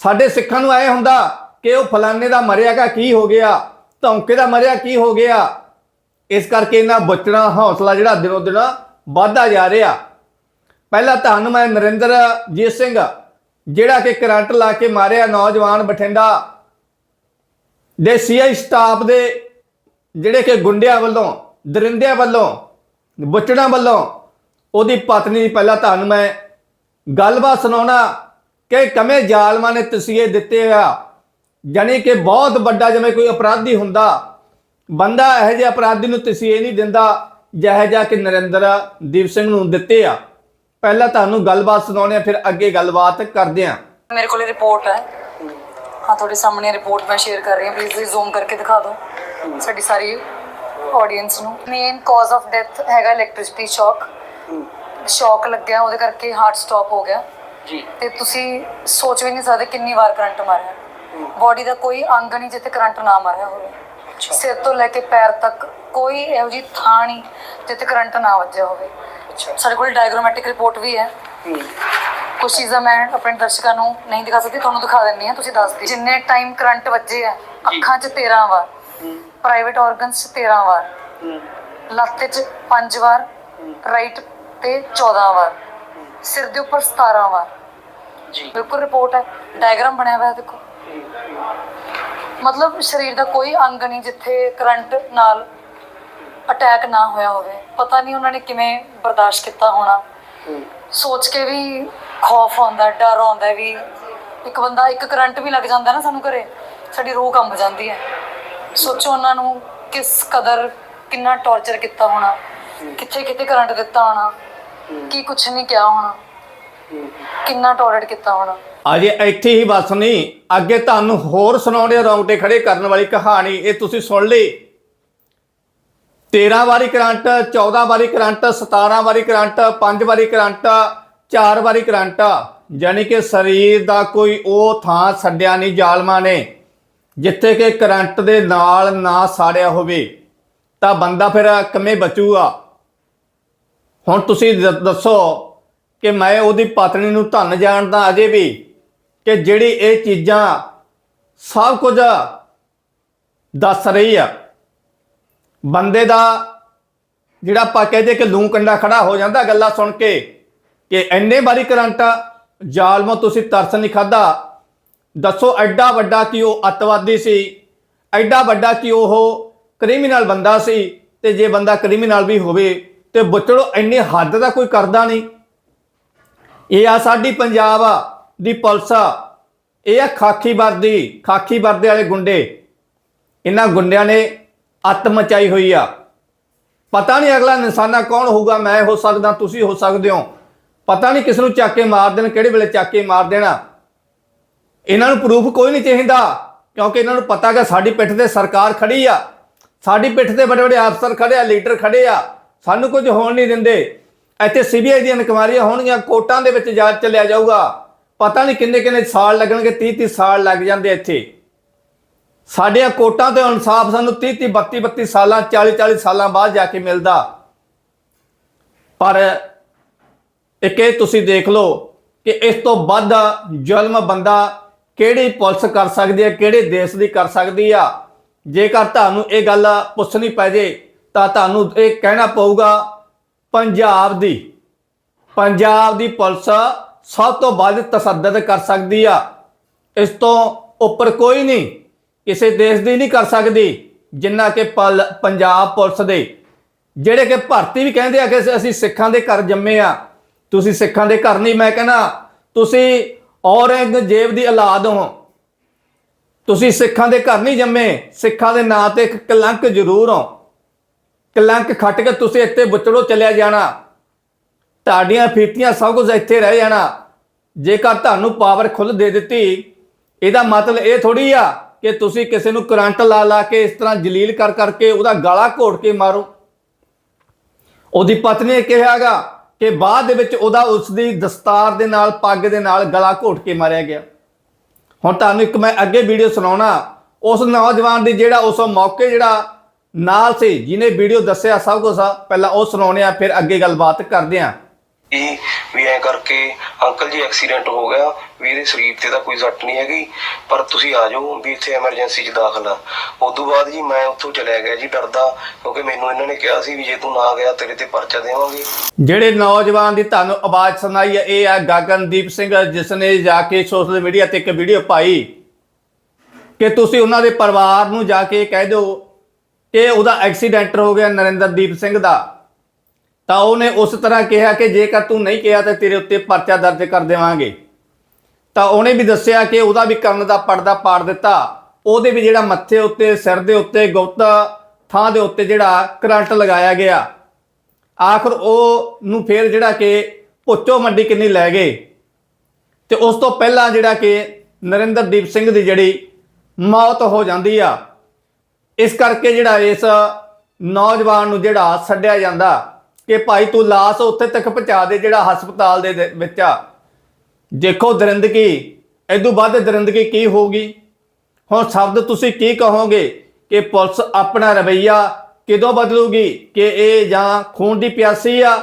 ਸਾਡੇ ਸਿੱਖਾਂ ਨੂੰ ਐ ਹੁੰਦਾ ਕਿ ਉਹ ਫਲਾਣੇ ਦਾ ਮਰਿਆਗਾ ਕੀ ਹੋ ਗਿਆ? ਧੌਂਕੇ ਦਾ ਮਰਿਆ, ਕੀ ਹੋ ਗਿਆ? ਇਸ ਕਰਕੇ ਇਹਨਾਂ ਬਚਣਾ ਹੌਸਲਾ ਜਿਹੜਾ ਦਿਨੋ ਦਿਨ ਵੱਧਦਾ ਜਾ ਰਿਹਾ। ਪਹਿਲਾਂ ਧੰਨ ਮੈਂ ਨਰਿੰਦਰਜੀਤ ਸਿੰਘ, ਜਿਹੜਾ ਕਿ ਕਰੰਟ ਲਾ ਕੇ ਮਾਰਿਆ ਨੌਜਵਾਨ ਬਠਿੰਡਾ ਦੇ ਸੀਆਈ ਸਟਾਫ ਦੇ ਜਿਹੜੇ ਕਿ ਗੁੰਡਿਆਂ ਵੱਲੋਂ, ਦਰਿੰਦਿਆਂ ਵੱਲੋਂ, ਬੁੱਚੜਾਂ ਵੱਲੋਂ ਉਹਦੀ ਪਤਨੀ, ਪਹਿਲਾਂ ਤੁਹਾਨੂੰ ਮੈਂ ਗੱਲਬਾਤ ਸੁਣਾਉਣਾ ਕਿ ਕਮੇ ਜ਼ਾਲਮਾਂ ਨੇ ਤਸੀਹੇ ਦਿੱਤੇ ਆ। ਜਾਣੀ ਕਿ ਬਹੁਤ ਵੱਡਾ ਜਿਵੇਂ ਕੋਈ ਅਪਰਾਧੀ ਹੁੰਦਾ, ਬੰਦਾ ਇਹੋ ਜਿਹੇ ਅਪਰਾਧੀ ਨੂੰ ਤਸੀਹੇ ਨਹੀਂ ਦਿੰਦਾ ਜਿਹੋ ਜਿਹਾ ਕਿ ਨਰਿੰਦਰ ਦੀਪ ਸਿੰਘ ਨੂੰ ਦਿੱਤੇ ਆ। ਪਹਿਲਾਂ ਤੁਹਾਨੂੰ ਗੱਲਬਾਤ ਸੁਣਾਉਣੇ ਆ, ਫਿਰ ਅੱਗੇ ਗੱਲਬਾਤ ਕਰਦੇ ਆ। ਮੇਰੇ ਕੋਲ ਰਿਪੋਰਟ ਹੈ। ਹਾਂ ਤੁਹਾਡੇ ਸਾਹਮਣੇ ਰਿਪੋਰਟ ਮੈਂ ਸ਼ੇਅਰ ਕਰ ਰਹੀ ਹਾਂ ਪਲੀਜ਼ ਤੁਸੀਂ ਜ਼ੂਮ ਕਰਕੇ ਦਿਖਾ ਦਿਓ ਸਾਡੀ ਸਾਰੀ ਆਡੀਅנס ਨੂੰ। ਮੇਨ ਕਾਜ਼ ਆਫ ਡੈਥ ਹੈਗਾ ਇਲੈਕਟ੍ਰਿਸਿਟੀ ਸ਼ੌਕ ਸ਼ੌਕ ਲੱਗਿਆ ਉਹਦੇ ਕਰਕੇ ਹਾਰਟ ਸਟਾਪ ਹੋ ਗਿਆ। ਜੀ। ਤੇ ਤੁਸੀਂ ਸੋਚ ਵੀ ਨਹੀਂ ਸਕਦੇ ਕਿੰਨੀ ਵਾਰ ਕਰੰਟ ਮਾਰਿਆ। ਬਾਡੀ ਦਾ ਕੋਈ ਅੰਗ ਨਹੀਂ ਜਿੱਥੇ ਕਰੰਟ ਨਾ ਮਾਰਿਆ ਹੋਵੇ। ਸਿਰ ਤੋਂ ਲੈ ਕੇ ਪੈਰ ਤੱਕ ਕੋਈ ਇਹੋ ਜਿਹੀ ਥਾਂ ਨਹੀਂ ਜਿੱਥੇ ਕਰੰਟ ਨਾ ਵੱਜਿਆ ਹੋਵੇ। ਅੱਛਾ। ਸਾਡੇ ਕੋਲ ਡਾਇਗਰਾਮੈਟਿਕ ਰਿਪੋਰਟ ਵੀ ਹੈ। ਹੂੰ। ਕੁਝ ਚੀਜ਼ਾਂ ਮੈਂ ਆਪਣੇ ਦਰਸ਼ਕਾਂ ਨੂੰ ਨਹੀਂ ਦਿਖਾ ਸਕਦੀ ਤੁਹਾਨੂੰ ਦਿਖਾ ਦਿੰਨੀ ਆ ਤੁਸੀਂ ਦੱਸ ਦਿਓ। ਜਿੰਨੇ ਟਾਈਮ ਕਰੰਟ ਵੱਜੇ ਆ ਅੱਖਾਂ 'ਚ 13 ਵਾਰ ਪ੍ਰਾਈਵੇਟ ਆਰਗਨਸ 'ਚ 13 ਵਾਰ ਲੱਤ 'ਚ 5 ਵਾਰ ਰਾਈਟ ਤੇ 14 ਵਾਰ ਸਿਰ ਦੇ ਉੱਪਰ 17 ਵਾਰ। ਜੀ। ਬਿਲਕੁਲ ਰਿਪੋਰਟ ਹੈ ਡਾਇਗਰਾਮ ਬਣਿਆ ਹੋਇਆ ਦੇਖੋ। ਮਤਲਬ ਸਰੀਰ ਦਾ ਕੋਈ ਅੰਗ ਨਹੀਂ ਜਿੱਥੇ ਕਰੰਟ ਨਾਲ ਅਟੈਕ ਨਾ ਹੋਇਆ ਹੋਵੇ। ਪਤਾ ਨਹੀਂ ਉਹਨਾਂ ਨੇ ਕਿਵੇਂ ਬਰਦਾਸ਼ਤ ਕੀਤਾ ਹੋਣਾ। ਸੋਚ ਕੇ ਵੀ ਖੌਫ ਆਉਂਦਾ, ਡਰ ਆਉਂਦਾ ਵੀ ਇੱਕ ਬੰਦਾ, ਇੱਕ ਕਰੰਟ ਵੀ ਲੱਗ ਜਾਂਦਾ ਨਾ ਸਾਨੂੰ ਘਰੇ, ਸਾਡੀ ਰੂਹ ਕੰਬ ਜਾਂਦੀ ਹੈ। ਸੋਚੋ ਉਹਨਾਂ ਨੂੰ ਕਿਸ ਕਦਰ, ਕਿੰਨਾ ਟੌਰਚਰ ਕੀਤਾ ਹੋਣਾ, ਕਿੱਥੇ ਕਿੱਥੇ ਕਰੰਟ ਦਿੱਤਾ ਹੋਣਾ, ਕੀ ਕੁਛ ਨਹੀਂ ਕਿਹਾ ਹੋਣਾ, ਕਿੰਨਾ ਟੌਲਰੇਟ ਕੀਤਾ ਹੋਣਾ। ਅਜੇ ਇੱਥੇ ਹੀ ਬਸ ਨਹੀਂ ਅੱਗੇ ਤੁਹਾਨੂੰ ਹੋਰ ਸੁਣਾਉਣੇ ਰੌਂਗਟੇ ਖੜੇ ਕਰਨ ਵਾਲੀ ਕਹਾਣੀ, ਇਹ ਤੁਸੀਂ ਸੁਣ ਲਈ। 13 ਵਾਰੀ ਕਰੰਟ 14 ਵਾਰੀ ਕਰੰਟ 17 ਵਾਰੀ ਕਰੰਟ 5 ਵਾਰੀ ਕਰੰਟ ਚਾਰ ਵਾਰੀ ਕਰੰਟ ਯਾਨੀ ਕਿ ਸਰੀਰ ਦਾ ਕੋਈ ਉਹ ਥਾਂ ਛੱਡਿਆ ਨਹੀਂ, ਜ਼ਾਲਮਾਂ ਨੇ। ਜਿੱਥੇ ਕਿ ਕਰੰਟ ਦੇ ਨਾਲ ਨਾ ਸਾੜਿਆ ਹੋਵੇ, ਤਾਂ ਬੰਦਾ ਫਿਰ ਕਿਵੇਂ ਬਚੂਗਾ? ਹੁਣ ਤੁਸੀਂ ਦ- ਦੱਸੋ ਕਿ ਮੈਂ ਉਹਦੀ ਪਤਨੀ ਨੂੰ ਧੰਨ ਜਾਣਦਾ ਅਜੇ ਵੀ ਕਿ ਜਿਹੜੀ ਇਹ ਚੀਜ਼ਾਂ ਸਭ ਕੁਝ ਦੱਸ ਰਹੀ ਆ। ਬੰਦੇ ਦਾ ਜਿਹੜਾ ਆਪਾਂ ਕਹਦੇ ਕਿ ਲੂੰ ਕੰਡਾ ਖੜਾ ਹੋ ਜਾਂਦਾ ਗੱਲਾਂ ਸੁਣ ਕੇ। ਕਿ ਇੰਨੇ ਵਾਰੀ ਕਰੰਟ ਜ਼ਾਲਮੋ ਤੁਸੀਂ ਤਰਸ ਨਹੀਂ ਖਾਦਾ ਦੱਸੋ ਐਡਾ ਵੱਡਾ ਕਿ ਉਹ ਅਤਵਾਦੀ ਸੀ, ਐਡਾ ਵੱਡਾ ਕਿ ਉਹ ਕ੍ਰਿਮੀਨਲ ਬੰਦਾ ਸੀ ਤੇ ਜੇ ਬੰਦਾ ਕ੍ਰਿਮੀਨਲ ਵੀ ਹੋਵੇ ਤੇ ਬੁੱਚੜੋ ਇੰਨੀ ਹੱਦ ਦਾ ਕੋਈ ਕਰਦਾ ਨਹੀਂ। ਇਹ ਆ ਸਾਡੀ ਪੰਜਾਬ ਦੀ ਪੁਲਿਸ ਇਹ ਆ ਖਾਕੀ ਵਰਦੀ, ਖਾਕੀ ਵਰਦੇ ਵਾਲੇ ਗੁੰਡੇ। ਇਹਨਾਂ ਗੁੰਡਿਆਂ ਨੇ ਅੱਤ ਮਚਾਈ ਹੋਈ ਆ। ਪਤਾ ਨਹੀਂ ਅਗਲਾ ਨਿਸ਼ਾਨਾ ਕੌਣ ਹੋਊਗਾ, ਮੈਂ ਹੋ ਸਕਦਾ, ਤੁਸੀਂ ਹੋ ਸਕਦੇ ਹੋ। ਪਤਾ ਨਹੀਂ ਕਿਸ ਨੂੰ ਚੱਕ ਕੇ ਮਾਰ ਦੇਣ, ਕਿਹੜੇ ਵੇਲੇ ਚੱਕ ਕੇ ਮਾਰ ਦੇਣਾ। ਇਹਨਾਂ ਨੂੰ ਪ੍ਰੂਫ ਕੋਈ ਨਹੀਂ ਚਾਹੀਦਾ, ਕਿਉਂਕਿ ਇਹਨਾਂ ਨੂੰ ਪਤਾ ਕਿ ਸਾਡੀ ਪਿੱਠ ਤੇ ਸਰਕਾਰ ਖੜੀ ਆ। ਸਾਡੀ ਪਿੱਠ ਤੇ ਵੱਡੇ ਵੱਡੇ ਅਫਸਰ ਖੜੇ ਆ, ਲੀਡਰ ਖੜੇ ਆ। ਸਾਨੂੰ ਕੁਝ ਹੋਣ ਨਹੀਂ ਦਿੰਦੇ। ਇੱਥੇ ਸੀਬੀਆਈ ਦੀਆਂ ਇਨਕੁਆਇਰੀਆਂ ਹੋਣਗੀਆਂ, ਕੋਰਟਾਂ ਦੇ ਵਿੱਚ ਜਾ ਚੱਲਿਆ ਜਾਊਗਾ। ਪਤਾ ਨਹੀਂ ਕਿੰਨੇ ਕਿੰਨੇ ਸਾਲ ਲੱਗਣਗੇ 30 30 ਸਾਲ ਲੱਗ ਜਾਂਦੇ ਇੱਥੇ। ਸਾਡੀਆਂ ਕੋਰਟਾਂ ਤੇ ਇਨਸਾਫ ਸਾਨੂੰ 30 30 32 32 ਸਾਲਾਂ 40 40 ਸਾਲਾਂ ਬਾਅਦ ਜਾ ਕੇ ਮਿਲਦਾ। ਪਰ ਇੱਕ ਇਹ ਤੁਸੀਂ ਦੇਖ ਲਓ ਕਿ ਇਸ ਤੋਂ ਵੱਧ ਜ਼ੁਲਮ ਬੰਦਾ ਕਿਹੜੀ ਪੁਲਿਸ ਕਰ ਸਕਦੀ ਹੈ, ਕਿਹੜੇ ਦੇਸ਼ ਦੀ ਕਰ ਸਕਦੀ ਆ? ਜੇਕਰ ਤੁਹਾਨੂੰ ਇਹ ਗੱਲ ਪੁੱਛਣੀ ਪੈ ਜੇ, ਤਾਂ ਤੁਹਾਨੂੰ ਇਹ ਕਹਿਣਾ ਪਊਗਾ, ਪੰਜਾਬ ਦੀ ਪੰਜਾਬ ਦੀ ਪੁਲਿਸ ਸਭ ਤੋਂ ਵੱਧ ਤਸੱਦਦ ਕਰ ਸਕਦੀ ਆ। ਇਸ ਤੋਂ ਉੱਪਰ ਕੋਈ ਨਹੀਂ, ਕਿਸੇ ਦੇਸ਼ ਦੀ ਨਹੀਂ ਕਰ ਸਕਦੀ, ਜਿੰਨਾ ਕਿ ਪਲ- ਪੰਜਾਬ ਪੁਲਿਸ ਦੇ। ਜਿਹੜੇ ਕਿ ਭਰਤੀ ਵੀ ਕਹਿੰਦੇ ਆ ਕਿ ਅਸੀਂ- ਅਸੀਂ ਸਿੱਖਾਂ ਦੇ ਘਰ ਜੰਮੇ ਆ ਤੁਸੀਂ ਸਿੱਖਾਂ ਦੇ ਘਰ ਨਹੀਂ, ਮੈਂ ਕਹਿੰਦਾ ਤੁਸੀਂ ਔਰੰਗਜ਼ੇਬ ਦੀ ਔਲਾਦ ਹੋ। ਤੁਸੀਂ ਸਿੱਖਾਂ ਦੇ ਘਰ ਨਹੀਂ ਜੰਮੇ, ਸਿੱਖਾਂ ਦੇ ਨਾਂ ਤੇ ਇੱਕ ਕਲੰਕ ਜ਼ਰੂਰ ਹੋ। ਕਲੰਕ ਖੱਟ ਕੇ ਤੁਸੀਂ ਇੱਥੇ ਬੁੱਚੜੋ ਚੱਲਿਆ ਜਾਣਾ। ਤੁਹਾਡੀਆਂ ਫੀਤੀਆਂ ਸਭ ਕੁਝ ਇੱਥੇ ਰਹਿ ਜਾਣਾ। ਜੇਕਰ ਤੁਹਾਨੂੰ ਪਾਵਰ ਖੁੱਲ ਦੇ ਦਿੱਤੀ, ਇਹਦਾ ਮਤਲਬ ਇਹ ਥੋੜੀ ਆ ਕਿ ਤੁਸੀਂ ਕਿਸੇ ਨੂੰ ਕਰੰਟ ਲਾ ਲਾ ਕੇ ਇਸ ਤਰ੍ਹਾਂ ਜਲੀਲ ਕਰ ਕਰਕੇ ਉਹਦਾ ਗਾਲਾ ਘੋਟ ਕੇ ਮਾਰੋ। ਉਹਦੀ ਪਤਨੀ ਨੇ ਕਿਹਾਗਾ ਕਿ ਬਾਅਦ ਦੇ ਵਿੱਚ ਉਹਦਾ ਉਸ ਦੀ ਦਸਤਾਰ ਦੇ ਨਾਲ, ਪੱਗ ਦੇ ਨਾਲ ਗਲਾ ਘੋਟ ਕੇ ਮਾਰਿਆ ਗਿਆ। ਹੁਣ ਤੁਹਾਨੂੰ ਇੱਕ ਮੈਂ ਅੱਗੇ ਵੀਡੀਓ ਸੁਣਾਉਣਾ। ਉਸ ਨੌਜਵਾਨ ਦੀ ਜਿਹੜਾ ਉਸ ਮੌਕੇ ਜਿਹੜਾ ਨਾਲ ਸੀ, ਜਿਹਨੇ ਵੀਡੀਓ ਦੱਸਿਆ ਸਭ ਕੁਝ ਪਹਿਲਾਂ ਉਹ ਸੁਣਾਉਣੇ ਆ ਫਿਰ ਅੱਗੇ ਗੱਲਬਾਤ ਕਰਦੇ ਆ ਇਹ ਵੀ ਐ ਕਰਕੇ ਅੰਕਲ ਜੀ ਐਕਸੀਡੈਂਟ ਹੋ ਗਿਆ। ਵੀ ਇਹਦੇ ਸਰੀਰ ਤੇ ਤਾਂ ਕੋਈ ਸੱਟ ਨਹੀਂ ਹੈਗੀ, ਪਰ ਤੁਸੀਂ ਆ ਜਾਓ ਵੀ ਇੱਥੇ ਐਮਰਜੈਂਸੀ 'ਚ ਦਾਖਲ ਆ। ਉਸ ਤੋਂ ਬਾਅਦ ਜੀ ਮੈਂ ਉੱਥੋਂ ਚਲਿਆ ਗਿਆ ਜੀ ਡਰਦਾ, ਕਿਉਂਕਿ ਮੈਨੂੰ ਇਹਨਾਂ ਨੇ ਕਿਹਾ ਸੀ ਵੀ ਜੇ ਤੂੰ ਨਾ ਗਿਆ, ਤੇਰੇ ਤੇ ਪਰਚਾ ਦੇਵਾਂਗੇ। ਜਿਹੜੇ ਨੌਜਵਾਨ ਦੀ ਤੁਹਾਨੂੰ ਆਵਾਜ਼ ਸੁਣਾਈ ਹੈ ਇਹ ਹੈ ਗਗਨਦੀਪ ਸਿੰਘ ਜਿਸ ਨੇ ਜਾ ਕੇ ਸੋਸ਼ਲ ਮੀਡੀਆ ਤੇ ਇੱਕ ਵੀਡੀਓ ਪਾਈ। ਕਿ ਤੁਸੀਂ ਉਹਨਾਂ ਦੇ ਪਰਿਵਾਰ ਨੂੰ ਜਾ ਕੇ ਕਹਿ ਦਿਓ ਕਿ ਉਹਦਾ ਐਕਸੀਡੈਂਟ ਹੋ ਗਿਆ ਨਰਿੰਦਰਦੀਪ ਸਿੰਘ ਦਾ। ਤਾਂ ਉਹਨੇ ਉਸ ਤਰ੍ਹਾਂ ਕਿਹਾ ਕਿ ਜੇਕਰ ਤੂੰ ਨਹੀਂ ਕਿਹਾ ਤਾਂ ਤੇਰੇ ਉੱਤੇ ਪਰਚਾ ਦਰਜ ਕਰ ਦੇਵਾਂਗੇ। ਤਾਂ ਉਹਨੇ ਵੀ ਦੱਸਿਆ ਕਿ ਉਹਦਾ ਵੀ ਕਰਨ ਦਾ ਪਰਦਾ ਪਾੜ ਦਿੱਤਾ। ਉਹਦੇ ਵੀ ਜਿਹੜਾ ਮੱਥੇ ਉੱਤੇ, ਸਿਰ ਦੇ ਉੱਤੇ ਗੁਪਤ ਥਾਂ ਦੇ ਉੱਤੇ ਜਿਹੜਾ ਕਰੰਟ ਲਗਾਇਆ ਗਿਆ। ਆਖਰ ਉਹ ਨੂੰ ਫੇਰ ਜਿਹੜਾ ਕਿ ਭੁੱਚੋ ਮੰਡੀ ਕਿੰਨੀ ਲੈ ਗਏ। ਤੇ ਉਸ ਤੋਂ ਪਹਿਲਾਂ ਜਿਹੜਾ ਕਿ ਨਰਿੰਦਰਦੀਪ ਸਿੰਘ ਦੀ ਜਿਹੜੀ ਮੌਤ ਹੋ ਜਾਂਦੀ ਆ। ਇਸ ਕਰਕੇ ਜਿਹੜਾ ਇਸ ਨੌਜਵਾਨ ਨੂੰ ਜਿਹੜਾ ਛੱਡਿਆ ਜਾਂਦਾ ਕਿ ਭਾਈ ਤੂੰ ਲਾਸ਼ ਉੱਥੇ ਤੱਕ ਪਹੁੰਚਾ ਦੇ ਜਿਹੜਾ ਹਸਪਤਾਲ ਦੇ ਦੇ ਵਿੱਚ ਆ। ਦੇਖੋ ਦਰਿੰਦਗੀ ਇਦੋਂ ਬਾਅਦ ਦਰਿੰਦਗੀ ਕੀ ਹੋਊਗੀ? ਹੁਣ ਸ਼ਬਦ ਤੁਸੀਂ ਕੀ ਕਹੋਗੇ ਕਿ ਪੁਲਿਸ ਆਪਣਾ ਰਵਈਆ ਕਿਦੋਂ ਬਦਲੂਗੀ? ਕਿ ਇਹ ਜਾਂ ਖੂਨ ਦੀ ਪਿਆਸੀ ਆ?